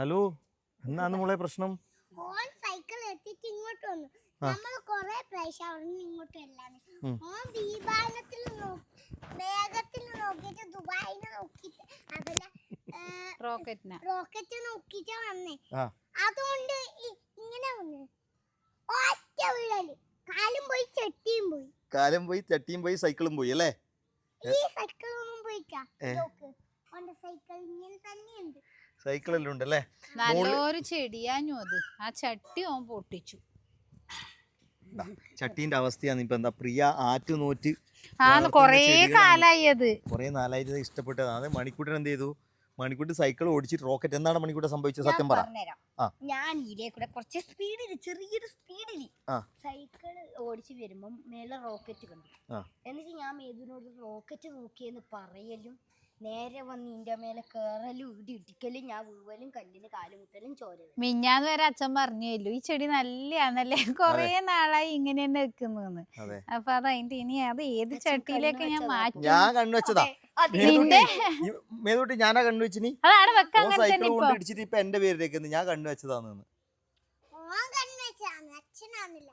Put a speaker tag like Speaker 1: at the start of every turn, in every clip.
Speaker 1: Hello എന്നാണ് മോളെ പ്രശ്നം?
Speaker 2: ഓൻ സൈക്കിൾ എത്തിച്ച് ഇങ്ങോട്ട് വന്നു. നമ്മൾ കുറെ പ്രാവശ്യം അവിടെ നിന്ന് ഇങ്ങോട്ട് വല്ലാന്ന്
Speaker 1: ഉം.
Speaker 2: ദീപാലത്തിൽ നോക്കി വേഗത്തിൽ നോക്കിട്ട് ദുബായിനെ നോക്കിട്ട് അതല്ല
Speaker 3: റോക്കറ്റിനെ
Speaker 2: റോക്കറ്റ് നോക്കിട്ട് വന്നേ.
Speaker 1: ആ.
Speaker 2: അതുകൊണ്ട് ഇങ്ങനെ വന്നു. ഒറ്റ വിഴൽ കാലും പോയി ചട്ടിയും പോയി.
Speaker 1: കാലും പോയി ചട്ടിയും പോയി സൈക്കിളും പോയി അല്ലേ?
Speaker 2: ഈ സൈക്കിളൊന്നും പോയിക്കാ സൈക്കിൾ ഇങ്ങനെ തന്നെയുണ്ട്.
Speaker 1: സൈക്കിളെല്ലാം ഉണ്ടല്ലേ
Speaker 3: നല്ലൊരു ചെടിയാഞ്ഞു അത്. ആ ചട്ടി ഓൻ പൊട്ടിച്ചു.
Speaker 1: ദാ, ചട്ടീന്റെ അവസ്ഥയാണ് ഇപ്പൊ എന്താ പ്രിയ ആറ്റു നോറ്റ്
Speaker 3: കൊറേ
Speaker 1: നാലായി
Speaker 3: കാലായി അത്.
Speaker 1: കുറെ നാലായിട്ട് ഇഷ്ടപ്പെട്ടതാണ്. ഇഷ്ടപ്പെട്ടതാണ് മണിക്കൂട്ടൻ എന്ത് ചെയ്തു? മണിക്കൂട്ടി സൈക്കിൾ ഓടിച്ചിട്ട് റോക്കറ്റ്. എന്താണ് മണിക്കൂട്ടൻ സംഭവിച്ചത്? സത്യം പറ.
Speaker 4: ഞാൻ ഇതിലെ കൂടെ കുറച്ച് സ്പീഡിൽ ചെറിയൊരു സ്പീഡിൽ
Speaker 1: ആ.
Speaker 4: സൈക്കിൾ ഓടിച്ച് വരുമ്പോൾ മേലെ റോക്കറ്റ് കണ്ടു. എന്നിട്ട് ഞാൻ മേദിനോട് റോക്കറ്റ് നോക്കിയെന്ന് പറയലും നേരെ വന്ന് ഇന്റെ മേലെ കേറലും ഇടി ഇടിക്കലും ഞാൻ വീവലും കല്ലിന് കാലുമുട്ടലും ചോരലും.
Speaker 3: മിഞ്ഞാന്ന് വരെ അച്ഛൻ പറഞ്ഞല്ലോ ഈ ചെടി നല്ലയാന്നല്ലേ? കൊറേ നാളായി ഇങ്ങനെ തന്നെ വെക്കുന്നെന്ന്
Speaker 1: അതെ.
Speaker 3: അപ്പൊ അതായത് അതിന്റെ ഇനി അത് ഏത് ചട്ടിയിലേക്ക് ഞാൻ മാറ്റി?
Speaker 1: ഞാൻ കണ്ണുവെച്ചതാ
Speaker 3: നിന്റെ?
Speaker 1: മേതൂട്ടി ഞാനാ കണ്ണുവെച്ചിനി
Speaker 3: അതാണ് വെക്ക
Speaker 1: ഓ
Speaker 3: അങ്ങനെ
Speaker 1: സൈക്കിൾ
Speaker 3: തന്നെ ഇപ്പൊ?
Speaker 1: കൊണ്ട് ഇടിച്ചിട്ട് ഇപ്പൊ എന്റെ പേരിലേക്ക് ഞാൻ കണ്ണുവെച്ചതാന്ന്
Speaker 2: ഓൻ കണ്ണുവെച്ചാണ് അച്ഛനാന്നില്ല.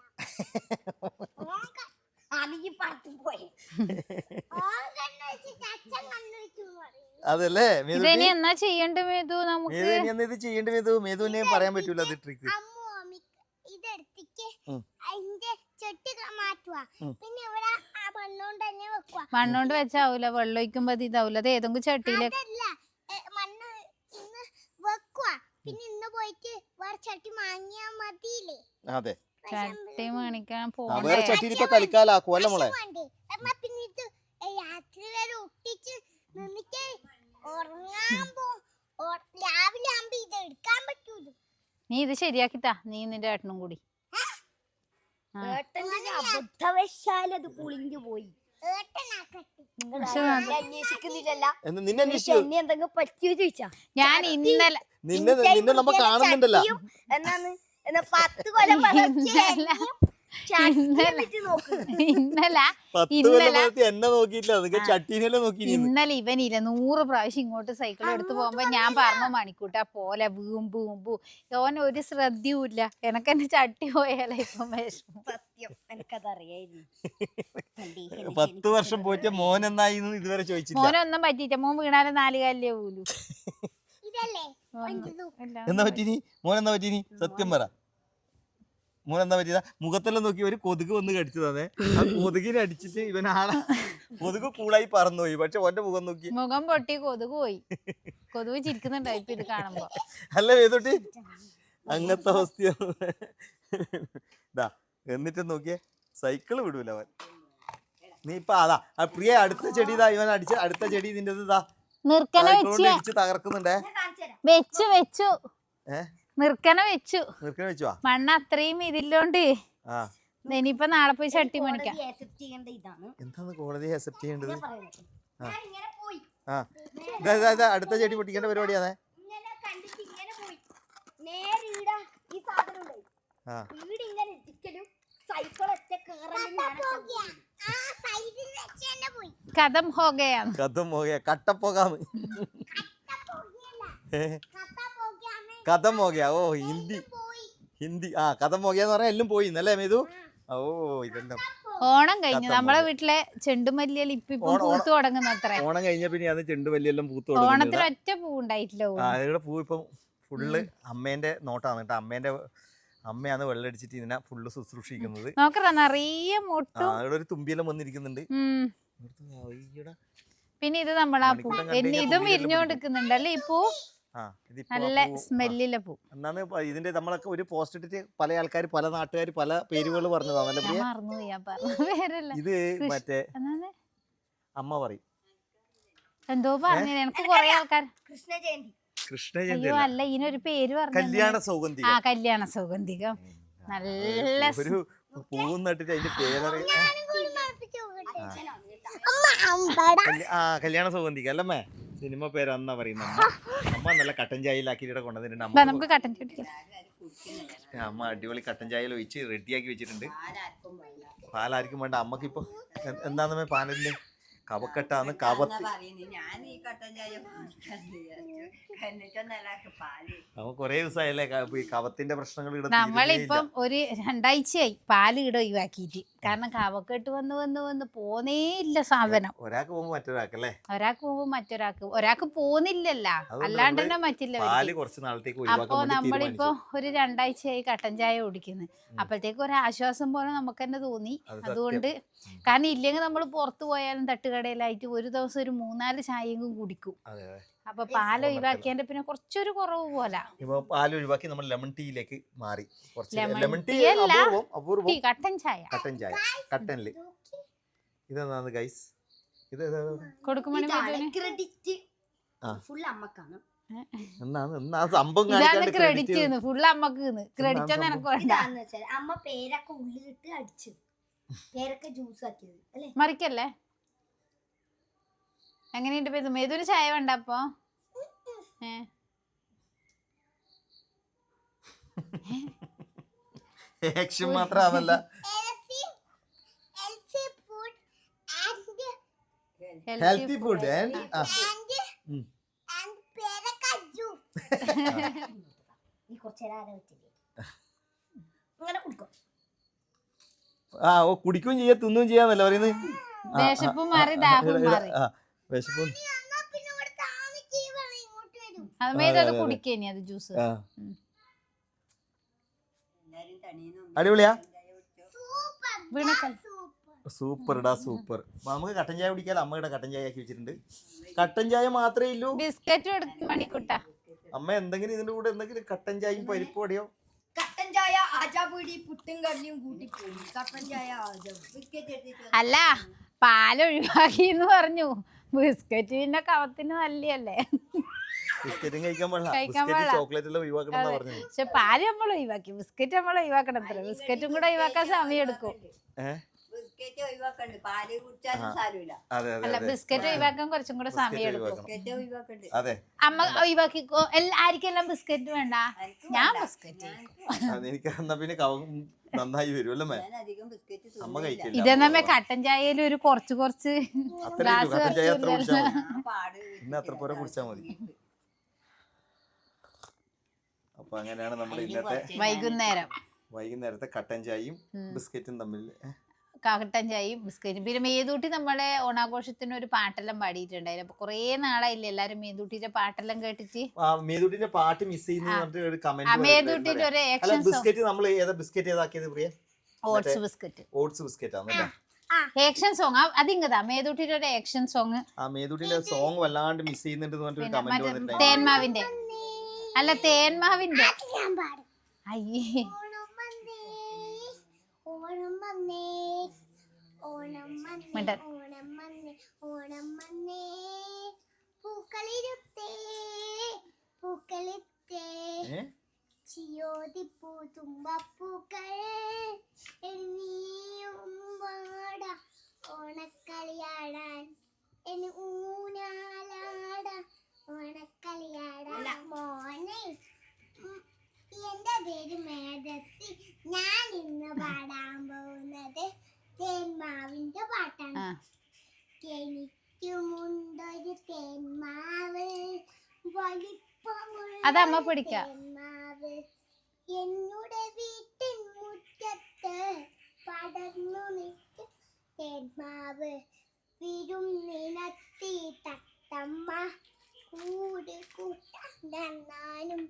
Speaker 2: ഓൻ ക-
Speaker 4: അതെനിക്ക് പത്ത് പോയി.
Speaker 2: ഓൻ കണ്ണുവെച്ചിട്ട് അച്ഛൻ
Speaker 1: അതല്ലേ
Speaker 3: എന്നാ ചെയ്യണ്ട മേതു നമുക്ക്?
Speaker 1: മേതു ഇനി എന്നാ ഇത് ചെയ്യണ്ട മേതു മേതുവിനെ പറയാൻ പറ്റൂല അത് ട്രിക്ക്
Speaker 2: മണ്ണോണ്ട്
Speaker 3: വെച്ചാവൂല വെള്ളം ഒഴിക്കുമ്പോ അത് ഇതാവൂല. അത് ഏതെങ്കിലും ചട്ടിയിലേക്ക്
Speaker 2: മണ്ണ് ഇന്ന് വെക്കുക പിന്നെ ഇന്ന് പോയിട്ട് വേറെ ചട്ടി വാങ്ങിയാ മതിയില്ലേ?
Speaker 1: അതെ.
Speaker 3: ചട്ടി മേണിക്കാൻ
Speaker 1: ആ,
Speaker 3: പോണ്ടേ
Speaker 1: വേറെ ചട്ടിയിൽ ഇപ്പൊ തൽക്കാലാക്കും മോളെ?
Speaker 2: രാത്രി വരെ ഒട്ടിച്ച് നിന്നിട്ട് ഉറങ്ങാൻ പോ രാവിലെ ആകുമ്പോ ഇത് എടുക്കാൻ പറ്റൂല?
Speaker 3: നീ ഇത് ശരിയാക്കിട്ടാ നീ നിന്റെ ഏട്ടനും കൂടി.
Speaker 4: ഏട്ടന്റെ അബദ്ധവശാൽ അത് കുളിഞ്ഞു പോയി.
Speaker 3: ഞാൻ ഇന്നലെ
Speaker 1: നിന്നെ നിന്നെ നമ്മ കാണുന്നുണ്ടല്ലോ.
Speaker 4: എന്നാന്ന് എന്നാ പത്ത് കൊല്ലം
Speaker 3: ഇന്നലെ ഇന്നലെ
Speaker 4: നോക്ക്.
Speaker 3: ഇന്നലെ
Speaker 1: പത്ത്
Speaker 3: ഇന്നലെ-
Speaker 1: കൊല്ലം വളർത്തി എന്നെ നോക്കിയില്ല നിങ്ങൾ ചട്ടീനെല്ലാം നോക്കി
Speaker 3: ഇന്നലെ ഇവനില്ല നൂറ് പ്രാവശ്യം ഇങ്ങോട്ട് സൈക്കിൾ എടുത്തു പോകുമ്പോ ഞാൻ പറഞ്ഞു മണിക്കൂട്ടാ പോലെ ബൂം ബൂ ഓൻ ഒരു ശ്രദ്ധയുമില്ല എനക്ക് എന്നെ ചട്ടി പോയാലേ ഇപ്പം വിഷമം.
Speaker 4: സത്യം. എനിക്കതറിയായിരുന്നു.
Speaker 1: പത്ത് വർഷം പോയിട്ട് മോൻ എന്നായിരുന്നു ഇതുവരെ ചോദിച്ചില്ല.
Speaker 3: മോനൊന്നും പറ്റിയില്ല മോൻ വീണാലും നാല് കാലിലേ പോലു
Speaker 1: എന്നാ പറ്റീനി മോൻ എന്നാ പറ്റീനി സത്യം പറ. മോൻ എന്താ പറ്റിയതാ? മുഖത്തെല്ലാം നോക്കി ഒരു കൊതുക് വന്ന് കടിച്ചതാണേ. ആ കൊതുകിനെ അടിച്ചിട്ട് ഇവൻ ആളെ കൊതുക് കൂളായി പറന്നുപോയി. പക്ഷെ ഓന്റെ മുഖം നോക്കി.
Speaker 3: മുഖം പൊട്ടി കൊതുക് പോയി. കൊതുക് ചിരിക്കുന്നുണ്ടായി ഇത് കാണുമ്പോ.
Speaker 1: അല്ല വേദോട്ടി അങ്ങനത്തെ അവസ്ഥയാണ് ഇതാ എന്നിട്ട് നോക്കിയേ സൈക്കിൾ വിടൂല അവൻ. നീ ഇപ്പൊ അതാ ആ പ്രിയ അടുത്ത ചെടി ഇതാ ഇവൻ അടിച്ച അടുത്ത ചെടി ഇതിന്റെ ഇതാ.
Speaker 3: നിർക്കന വെച്ചു.
Speaker 1: തകർക്കുന്നുണ്ടേ.
Speaker 3: വെച്ചു വെച്ചു.
Speaker 1: ഏ?
Speaker 3: നിർക്കന വെച്ചു.
Speaker 1: നിർക്കണ വെച്ചുവാ?
Speaker 3: മണ്ണ് അത്രയും ഇതില്ലോണ്ട്.
Speaker 1: ആ.
Speaker 3: ഇനിയിപ്പൊ നാളെ പോയി ചട്ടി
Speaker 4: മണിക്കാം
Speaker 1: എന്താണ് കോടതി അക്സെപ്റ്റ് ചെയ്യേണ്ടത്? അടുത്ത ചെടി പൊട്ടിക്കേണ്ട പരിപാടിയാണേ.
Speaker 2: വെച്ച്
Speaker 3: കഥം ഹോകയാണ്
Speaker 1: കഥം പോകെ.
Speaker 2: കട്ടപ്പോകാമ
Speaker 1: കഥം മോകയാ ഓ ഹിന്ദി. ഹിന്ദി. ആ കഥം മോകയാന്ന് പറഞ്ഞാൽ എല്ലാം പോയി എന്നല്ലേ മേതു? ഓ ഇതെല്ലാം
Speaker 3: ഓണം കഴിഞ്ഞു. നമ്മളെ. വീട്ടിലെ ചെണ്ടുമല്ലിയിൽ ഇപ്പൊ പൂത്ത് തുടങ്ങുന്ന അത്ര
Speaker 1: ഓണം കഴിഞ്ഞ പിന്നെ അത് ചെണ്ട് പൂത്തു പൂത്ത്
Speaker 3: ഓണത്തിന് ഒറ്റ പൂ ഉണ്ടായിട്ടില്ല
Speaker 1: ആ ഇവിടെ പൂ ഇപ്പം ഫുള്ള് അമ്മേന്റെ നോട്ടാണ് കേട്ടോ. അമ്മേന്റെ അമ്മയാണ് വെള്ളടിച്ചിട്ട് ഇതിനെ ഫുള്ള് ശുശ്രൂഷിക്കുന്നത്.
Speaker 3: നോക്കറ നിറയെ
Speaker 1: ആ
Speaker 3: മുട്ടും.
Speaker 1: ഇവിടെ ഒരു തുമ്പിയെല്ലാം വന്നിരിക്കുന്നുണ്ട്.
Speaker 3: ഉം. പിന്നെ ഇത് നമ്മളാ പൂ പിന്നെ ഇതും വിരിഞ്ഞോണ്ടിരിക്കുന്നുണ്ടല്ലേ ഈ പൂ നല്ല. സ്മെല്ലിലെ പൂ.
Speaker 1: എന്നാണ് ഇതിന്റെ നമ്മളൊക്കെ ഒരു പോസ്റ്റ് ഇട്ടിട്ട് പല ആൾക്കാർ പല നാട്ടുകാർ പല പേരുകൾ പറഞ്ഞതാണല്ലേ
Speaker 3: ഞാൻ
Speaker 1: പ്രിയ?
Speaker 3: മറന്നു ഞാൻ പറഞ്ഞു പേരല്ല.
Speaker 1: ഇത് മറ്റേ അമ്മ പറയും.
Speaker 3: എന്തോ പറഞ്ഞു എനിക്ക് കൊറേ ആൾക്കാർ
Speaker 4: കൃഷ്ണ ജയന്തി
Speaker 1: കൃഷ്ണ ജയന്തി
Speaker 3: അല്ല ഇതിനൊരു പേര് പറഞ്ഞു
Speaker 1: കല്യാണ സൗഗന്ധി
Speaker 3: ആ കല്യാണ സൗഗന്ധികം. നല്ല
Speaker 1: ഒരു പൂവും നട്ടിട്ട് അതിന്റെ പേരറി
Speaker 2: ഞാനും കൂടി മണപ്പിച്ച് നോക്കട്ടെ. അമ്മ അമ്പട.
Speaker 1: കല്യ- ആ കല്യാണ സൗഗന്ധിക അല്ലമ്മേ സിനിമ പേര് അന്നാ പറയുന്ന. അമ്മ അമ്മ നല്ല കട്ടൻ ചായയിലാക്കി ഇവിടെ കൊണ്ടുവന്നിട്ടുണ്ട് അമ്മ
Speaker 3: നമുക്ക് കട്ടൻ ചായ
Speaker 1: അമ്മ അടിപൊളി കട്ടൻ ചായയിൽ ഒഴിച്ച് റെഡിയാക്കി വെച്ചിട്ടുണ്ട്. പാലാർക്കും വേണ്ട. അമ്മയ്ക്ക് ഇപ്പൊ എന്താന്ന് പാലിന്റെ? കവക്കെട്ടാന്ന് കവത്തി. നമുക്ക് കൊറേ ദിവസമായല്ലേ കവത്തിന്റെ പ്രശ്നങ്ങൾ ഇടുന്നു
Speaker 3: നമ്മളിപ്പം ഒരു രണ്ടാഴ്ചയായി പാൽ ഇട ഒഴിവാക്കിയിട്ട്. കാരണം കവക്കെട്ട് വന്ന് വന്ന് വന്ന് പോന്നേ ഇല്ല സാധനം.
Speaker 1: ഒരാൾക്ക് പോകുമ്പോ മറ്റൊരാൾക്കല്ലേ?
Speaker 3: ഒരാൾക്ക് പോകുമ്പോ മറ്റൊരാൾക്ക് ഒരാൾക്ക് പോന്നില്ലല്ല. അല്ലാണ്ട് തന്നെ
Speaker 1: മറ്റില്ല
Speaker 3: അപ്പൊ നമ്മളിപ്പോ ഒരു രണ്ടാഴ്ചയായി കട്ടൻ ചായ കുടിക്കുന്നത് അപ്പോഴത്തേക്ക് ഒരു ആശ്വാസം പോലെ നമുക്ക് തന്നെ തോന്നി. അതുകൊണ്ട് കാരണം ഇല്ലെങ്കിൽ നമ്മൾ പുറത്തു പോയാലും തട്ടുകടയിലായിട്ട് ഒരു ദിവസം ഒരു മൂന്നാൽ ചായയും കുടിക്കും. അപ്പൊ പാൽ ഒഴിവാക്കിയതിന്റെ പിന്നെ കുറച്ചൊരു കുറവ് പോലെ.
Speaker 1: ഇപ്പൊ പാൽ ഒഴിവാക്കി നമ്മൾ ലെമൺ ടീയിലേക്ക് മാറി. കുറച്ച് ലെമൺ ടീ. അപൂർവം
Speaker 3: കട്ടൻ ചായ.
Speaker 1: കട്ടൻ ചായ. കട്ടനിൽ ഇതെന്താണ് ഗൈസ് ഇത്
Speaker 3: കൊടുക്കുമണി
Speaker 4: ക്രെഡിറ്റ് ഫുൾ അമ്മക്കാണ്.
Speaker 1: എന്നാണ്? എന്നാ സംഭവം
Speaker 3: ഇതാണ് ക്രെഡിറ്റ് അമ്മയ്ക്ക് ക്രെഡിറ്റ് ഒന്നും എനക്ക് വേണ്ട.
Speaker 4: അമ്മ പേരൊക്കെ ഉള്ളിലിട്ട് അടിച്ചു പേരൊക്കെ ജ്യൂസ് ആക്കിയത്.
Speaker 3: മറിക്കല്ലേ? എങ്ങനെയുണ്ട് പേതു മേതൊരു ചായ വേണ്ട അപ്പൊ? ഏ.
Speaker 1: ആക്ഷൻ മാത്രമല്ല
Speaker 2: healthy healthy food and
Speaker 1: healthy food and ആ ഓ കുടിക്കുകയും ചെയ്യാ തിന്നുകയും ചെയ്യാന്നല്ലേ പറയുന്നത്?
Speaker 3: വിശപ്പും മാറി ദാഹവും മാറി.
Speaker 1: വിശപ്പും. അടിപൊളിയാ?
Speaker 2: സൂപ്പർ.
Speaker 3: വീണക്കൽ.
Speaker 2: സൂപ്പർ.
Speaker 1: സൂപ്പർ ഇടാ സൂപ്പർ. നമുക്ക് കട്ടൻ ചായ കുടിക്കാൻ അമ്മയുടെ കട്ടൻ ചായ ആക്കി വെച്ചിട്ടുണ്ട്. കട്ടൻ ചായ മാത്രമേ ഇല്ലൂ.
Speaker 3: ബിസ്ക്കറ്റ് എടുത്ത് മണിക്കുട്ട
Speaker 1: അമ്മ എന്തെങ്കിലും ഇതിന്റെ കൂടെ എന്തെങ്കിലും കട്ടൻ ചായയും പരിപ്പ് വടയോ
Speaker 4: കട്ടൻ ചായ ആജാപൊടി പുട്ടും കറിയും കൂട്ടി കട്ടൻ ചായ
Speaker 3: അല്ല പാലൊഴിവാക്കി എന്ന് പറഞ്ഞു. ബിസ്ക്കറ്റ് പിന്നെ കവത്തിന് നല്ലയല്ലേ
Speaker 1: ബിസ്ക്കറ്റും കഴിക്കാൻ പാടില്ല. ചോക്ലേറ്റ് എല്ലാം ഒഴിവാക്കണം എന്നാ
Speaker 3: പക്ഷെ പാൽ നമ്മൾ ഒഴിവാക്കി. ബിസ്ക്കറ്റ് നമ്മൾ ഒഴിവാക്കണം അത്ര. ബിസ്ക്കറ്റും കൂടെ ഒഴിവാക്കാൻ സമയം എടുക്കും
Speaker 5: ബിസ്ക്കറ്റ് ഒഴിവാക്കണ്ട്. പാൽ കുടിച്ചാലും സാരമില്ല.
Speaker 1: അതെ അതെ
Speaker 3: അല്ല ബിസ്ക്കറ്റ് ഒഴിവാക്കാൻ കുറച്ചും കൂടെ സമയം എടുക്കും
Speaker 5: ബിസ്ക്കറ്റ് ഒഴിവാക്കണ്ട്.
Speaker 1: അതെ.
Speaker 3: അമ്മ ഒഴിവാക്കിക്കോ. എല്ലാ ആർക്കെല്ലാം ബിസ്ക്കറ്റ് വേണ്ട? ഞാൻ ബിസ്ക്കറ്റ്
Speaker 1: എനിക്ക് പിന്നെ നന്നായി വരുമല്ലോ മേ?
Speaker 5: ഞാൻ അധികം ബിസ്ക്കറ്റ്
Speaker 1: അമ്മ. കഴിക്കില്ല.
Speaker 3: ഇതെന്നമ്മ കട്ടൻ ചായയിൽ ഒരു കുറച്ച് കുറച്ച്
Speaker 1: അത്രേ
Speaker 3: ഗ്ലാസ്
Speaker 1: ഉള്ളൂ. കട്ടൻ ചായ അത്ര കുടിച്ചാൽ മതി. ഇന്ന് അത്ര പോരെ കുടിച്ചാൽ മതി. അപ്പൊ അങ്ങനെയാണ് നമ്മുടെ ഇന്നത്തെ
Speaker 3: വൈകുന്നേരം.
Speaker 1: വൈകുന്നേരത്തെ കട്ടൻ ചായയും ബിസ്ക്കറ്റും തമ്മിൽ ഏ,
Speaker 3: കട്ടൻ ചായയും ബിസ്ക്കറ്റും. പിന്നെ മേതൂട്ടി നമ്മളെ ഓണാഘോഷത്തിന് ഒരു പാട്ടെല്ലാം പാടിയിട്ടുണ്ടായിരുന്നു. അപ്പൊ കുറേ നാളായില്ലേ എല്ലാരും മേതൂട്ടിന്റെ പാട്ടെല്ലാം കേട്ടിട്ട്?
Speaker 1: മേതുട്ടിന്റെ പാട്ട് മിസ് ചെയ്യുന്ന ഒരു
Speaker 3: മേതൂട്ടിന്റെ ആക്ഷൻ സോങ്
Speaker 1: ബിസ്ക്കറ്റ് നമ്മൾ ഏതാ biscuit ഏതാക്കിയത് Priya?
Speaker 3: Oats biscuit.
Speaker 1: Oats biscuit
Speaker 3: action song അതിങ്ങതാ. മേതൂട്ടിന്റെ ഒരു ആക്ഷൻ സോങ്
Speaker 1: ആ മേതുട്ടിന്റെ സോങ് വല്ലാണ്ട് മിസ് ചെയ്യുന്നുണ്ട്
Speaker 3: തേന്മാവിന്റെ അല്ല തേന്മാവിന്റെ
Speaker 2: ഞാൻ പാടും.
Speaker 3: അയ്യേ
Speaker 2: ഓണം വന്നേ ഓണം വന്നേ ഓണം വന്നേ
Speaker 3: മിണ്ടൻ.
Speaker 2: ചിയോതിപ്പൂ തുമ്പപ്പൂക്കൾ ഓണക്കളിയാടാൻ ഓണക്കളിയാടാൻ മോനെ എന്റെ പേര് മേധസി ഞാൻ ഇന്ന് പാടാൻ പോകുന്നത്
Speaker 3: ആ
Speaker 2: എനിക്കുമുണ്ടൊരു തേന്മാവ് വലിപ്പമുള്ള
Speaker 3: അത് അമ്മ പിടിക്കാം.
Speaker 2: തേന്മാവ് എന്നുടെ വീട്ടിൻ മുറ്റത്ത് പടർന്നു നിൽക്കും തേന്മാവ് വിരുന്നിനത്തി തത്തമ്മ കൂട് കൂട്ടാനും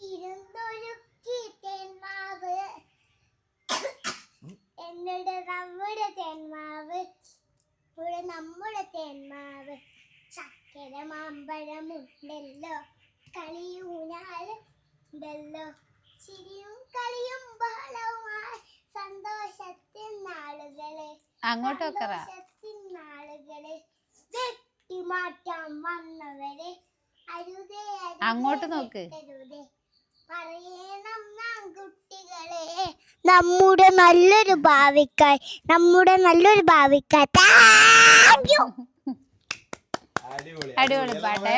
Speaker 2: ഇരുന്നൊരുക്കി തേന്മാവ് എന്നിട്ട് നമ്മുടെ തേന്മാവ് ഇവിടെ നമ്മുടെ തേന്മാവ് ചക്കര മാമ്പഴമുണ്ടല്ലോ. കളിയൂനാല് ഉണ്ടല്ലോ. ചിരിയും കളിയും ബഹളവുമായി സന്തോഷത്തിൻ നാളുകളെ
Speaker 3: അങ്ങോട്ട് വെക്കറ
Speaker 2: സന്തോഷത്തിൻ നാളുകളെ വെട്ടിമാറ്റാൻ വന്നവരെ അരുതേ
Speaker 3: അങ്ങോട്ട് നോക്ക്.
Speaker 2: പറയണം നാം കുട്ടികളെ നമ്മുടെ നല്ലൊരു ഭാവിക്കായി നമ്മുടെ നല്ലൊരു ഭാവിക്കായി. താങ്ക് യു
Speaker 1: അടിപൊളി.
Speaker 3: പാട്ട്.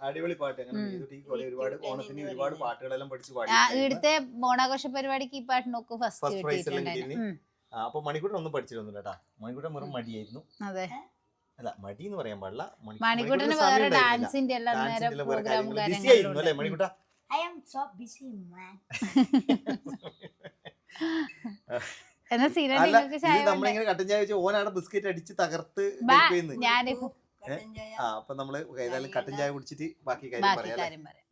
Speaker 1: അടിപൊളി പാട്ട് ഒരുപാട് ഓണത്തിന് ഒരുപാട് പാട്ടുകളെല്ലാം പഠിച്ചു പാടി
Speaker 3: ആ ഇവിടുത്തെ ഓണാഘോഷ പരിപാടിക്ക് ഈ പാട്ട് നോക്ക് ഫസ്റ്റ്
Speaker 1: പ്രൈസ് അപ്പൊ മണിക്കൂട്ടൻ ഒന്നും പഠിച്ചിരുന്നില്ല കേട്ടാ മണിക്കൂട്ടൻ വെറും മടിയായിരുന്നു.
Speaker 3: അതെ.
Speaker 1: അല്ല മടി എന്ന് പറയാൻ പാടില്ല. മണി-
Speaker 3: മണിക്കൂട്ടിന് വേറെ ഡാൻസിന്റെ
Speaker 1: busy ആയിരുന്നു അല്ലേ Manikutta?
Speaker 4: I am so busy man
Speaker 3: എന്നാ സീന
Speaker 1: അല്ല
Speaker 3: നിങ്ങൾക്ക്
Speaker 1: ഇത്
Speaker 3: ചായ
Speaker 1: നമ്മളിങ്ങനെ കട്ടൻ ചായ വെച്ച് ഓനാണ് ബിസ്ക്കറ്റ് അടിച്ച് തകർത്ത്
Speaker 3: ഞാൻ
Speaker 5: കട്ടൻ ചായ.
Speaker 1: ആ അപ്പൊ നമ്മൾ ഏതായാലും കട്ടൻ ചായ കുടിച്ചിട്ട് ബാക്കി കാര്യം
Speaker 3: ബാക്കി
Speaker 1: പറയാം അല്ലേ?
Speaker 3: കാര്യം പറയാം.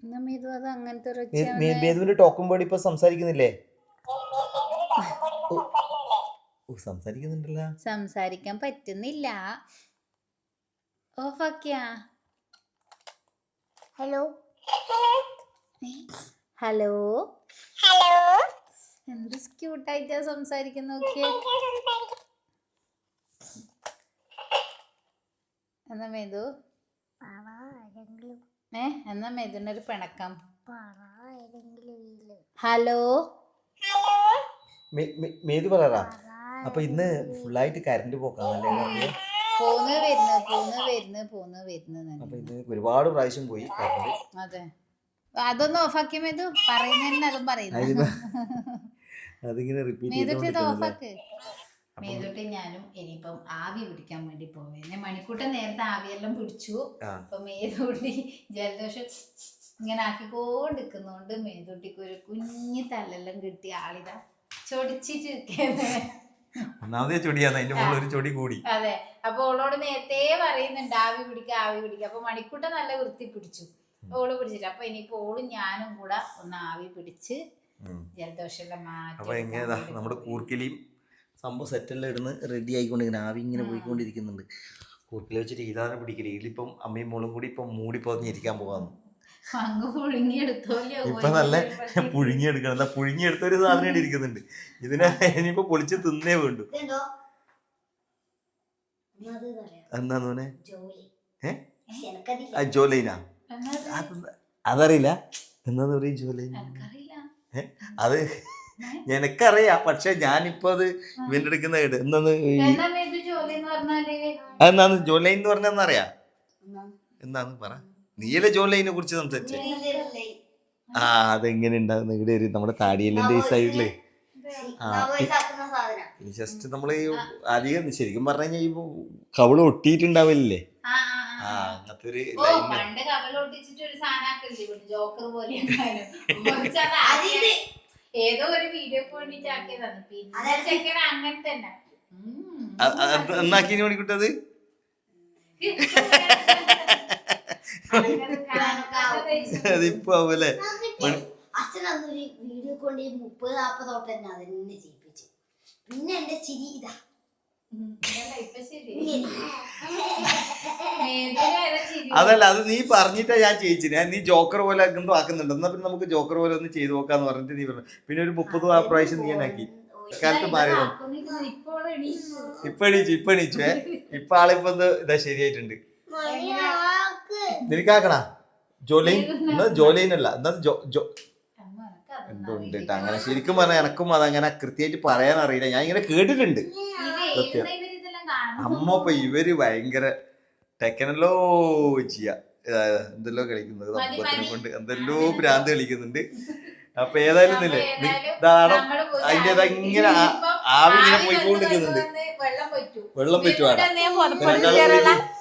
Speaker 3: നമ്മ അത് അങ്ങനത്തെ ഒരു ഒച്ച
Speaker 1: മേ- മേ- മേതുവിന്റെ ടോക്കും ബോർഡ് ഇപ്പൊ സംസാരിക്കുന്നില്ലേ? ഓ, ഓ സംസാരിക്കുന്നുണ്ടല്ലോ.
Speaker 3: സംസാരിക്കാൻ പറ്റുന്നില്ല. ഓഫാക്കിയ
Speaker 2: ഹലോ?
Speaker 3: ഹലോ?
Speaker 2: ഹലോ?
Speaker 3: എന്ത് ക്യൂട്ടായിട്ടാ സംസാരിക്കുന്ന നോക്കിയേ. എന്നാ മേതു? ഏ എന്നാ മേതുവിനൊരു പിണക്കം.
Speaker 2: പറ ആരെങ്കിലും
Speaker 3: ഹലോ?
Speaker 1: മേതു പറ അപ്പൊ ഇന്ന് ഫുള്ളായിട്ട് കരണ്ട് പോക്കാം പറഞ്ഞത്?
Speaker 3: പോന്ന് വരുന്നു പോന്ന് വരുന്നു പോന്ന് വരുന്നു
Speaker 1: അപ്പൊ
Speaker 3: തന്നെ.
Speaker 1: ഇന്ന് ഒരുപാട് പ്രാവശ്യം പോയി. അതൊന്നും
Speaker 3: അതെ. അതൊന്ന് ഓഫാക്കി മേതു പറയുന്നതന്നെ അതും പറയുന്നു.
Speaker 1: അതിന് അതിങ്ങനെ റിപ്പീറ്റ്
Speaker 3: മേതുട്ടി ഓഫാക്ക് ഞാനും ഇനിയിപ്പം ആവി പിടിക്കാൻ വേണ്ടി പോവേനെ മണിക്കൂട്ടം നേരത്തെ ആവിയെല്ലാം പിടിച്ചു. അപ്പൊ മേതോട്ടി ജലദോഷം ഇങ്ങനെ ആക്കിക്കോണ്ടിരിക്കുന്നോണ്ട് മേതോട്ടിക്ക് ഒരു കുഞ്ഞു തല്ലെല്ലാം കിട്ടി. ആളിതാ ചൊടിച്ചിട്ടിരിക്കുന്നത്
Speaker 1: ഒന്നാമതേ ചൊടിയാന്ന് അതിന്റെ മുകളിൽ ഒരു ചൊടി കൂടി.
Speaker 3: അതെ. അപ്പൊ ഓളോട് നേരത്തെ പറയുന്നുണ്ട് ആവി പിടിക്കുക ആവി പിടിക്കുക അപ്പൊ മണിക്കൂട്ട നല്ല വൃത്തി പിടിച്ചു. ഓൾ പിടിച്ചിട്ട്. അപ്പൊ ഇനിയിപ്പോ ഓളും ഞാനും കൂടെ ഒന്ന് ആവി പിടിച്ച്. ജലദോഷം
Speaker 1: അപ്പൊ എങ്ങനെയാ നമ്മുടെ കൂർക്കിലിയും സംഭവം സെറ്റെല്ലാം ഇടുന്ന് റെഡി ആയിക്കൊണ്ട് ഇങ്ങനെ ആവി ഇങ്ങനെ പോയിക്കൊണ്ടിരിക്കുന്നുണ്ട്. കൂർക്കിൽ വെച്ചിട്ട് ഇതാണ് പിടിക്കൽ. ഇതിലിപ്പം അമ്മയും മോളും കൂടി ഇപ്പം മൂടി പൊതിഞ്ഞിരിക്കാൻ പോകാന്ന്
Speaker 3: അങ്ങ്
Speaker 1: ഇപ്പൊ നല്ല പുഴുങ്ങിയെടുക്കണം. എന്താ പുഴുങ്ങിയെടുത്ത ഒരു സാധനം ഇരിക്കുന്നുണ്ട്. ഇതിനെ ഇനിയിപ്പോ പൊളിച്ച് തിന്നേ വേണ്ടു.
Speaker 4: ഇതുണ്ടോ അത് പറയാം?
Speaker 1: എന്താന്ന് മോനെ?
Speaker 4: ജോലി.
Speaker 1: ഏ?
Speaker 4: എനക്കതില്ല.
Speaker 1: ആ ജോലൈനാ? അതറിയില്ല. എന്താന്ന് പറയും ജോലൈന? അത് എനക്കറിയാം. പക്ഷെ ഞാനിപ്പോ അത് ഇവന്റെ എടുക്കുന്ന കേട്ട് എന്താന്ന് ഈ-
Speaker 3: എന്നാ ഇത് ജോലി എന്ന്?
Speaker 1: എന്താന്ന് പറ. നീയല്ലേ ജോലൈനെ കുറിച്ച് സംസാരിച്ചേ? ആ അതെങ്ങനെ ഉണ്ടാകുന്ന ഇവിടെ ഒരു നമ്മുടെ താടിയലിന്റെ ഈ സൈഡിൽ. ആ
Speaker 4: ആക്കുന്ന സാധനം.
Speaker 1: ജസ്റ്റ് നമ്മൾ ഈ അധികം ശരിക്കും പറഞ്ഞു കഴിഞ്ഞാൽ ഈ കവിൾ ഒട്ടിയിട്ടുണ്ടാവില്ലേ
Speaker 3: ആ, ആ, ആ.
Speaker 1: ആ അങ്ങനത്തെ ഒരു
Speaker 3: ഏതോ ഒരു വീഡിയോ പിന്നെ ചെക്കൻ അങ്ങനെ തന്നെ.
Speaker 1: എന്നാക്കിന് അതിപ്പോ ആവൂല്ലേ
Speaker 4: അച്ഛൻ അന്നൊരു വീഡിയോ കൊണ്ട് മുപ്പത് നാപ്പത് തൊട്ട് തന്നെ അതെന്നെ ചെയ്യിപ്പിച്ചു. പിന്നെ എന്റെ ചിരി ഇതാ?
Speaker 1: അതല്ല അത് നീ പറഞ്ഞിട്ടാ ഞാൻ ചെയ്യിച്ചു ഞാൻ നീ ജോക്കർ പോലെ എന്തോ ആക്കുന്നുണ്ട്. എന്നാ പിന്നെ നമുക്ക് ജോക്കർ പോലെ ഒന്ന് ചെയ്തു നോക്കാന്ന് പറഞ്ഞിട്ട് നീ പറഞ്ഞു. പിന്നെ ഒരു മുപ്പത് പ്രാവശ്യം നീ ആക്കി. കാലത്ത് മാറി വന്നു.
Speaker 3: ആക്കുന്നില്ല, ഇപ്പോൾ എണീച്ചു.
Speaker 1: ഇപ്പൊ എണീച്ചു ഇപ്പൊ എണീച്ചു ഏ? ഇപ്പൊ ആളിപ്പോ ഇതാ ശരിയായിട്ടുണ്ട്. നിനക്കാക്കണ? ജോലൈൻ എന്നാ ജോലൈൻ അല്ല എന്നാ ജോ ജോ.
Speaker 3: അമ്മ, എനക്ക് അതൊന്നും
Speaker 1: എന്തോ ഉണ്ട് അങ്ങനെ ശരിക്കും പറഞ്ഞാൽ എനക്കും അതങ്ങനെ കൃത്യമായിട്ട് പറയാൻ അറിയില്ല. ഞാൻ ഇങ്ങനെ കേട്ടിട്ടുണ്ട്. സത്യം. അമ്മ ഇപ്പൊ ഇവർ ഭയങ്കര ചെയ്യാ എന്തെല്ലോ കളിക്കുന്നത്.
Speaker 3: മതി,
Speaker 1: കൊണ്ട് എന്തെല്ലോ ഭ്രാന്ത് കളിക്കുന്നുണ്ട്. അപ്പൊ ഏതായാലും ഇല്ലേ ഇതാണ്?
Speaker 3: അതിന്റെ
Speaker 1: ഇങ്ങനെ ആ- ആവി ഇങ്ങനെ പോയിക്കൊണ്ടിരിക്കുന്നുണ്ട്.
Speaker 3: വെള്ളം പറ്റും
Speaker 1: വെള്ളം പറ്റുവാണ് രണ്ടാളും കൂടി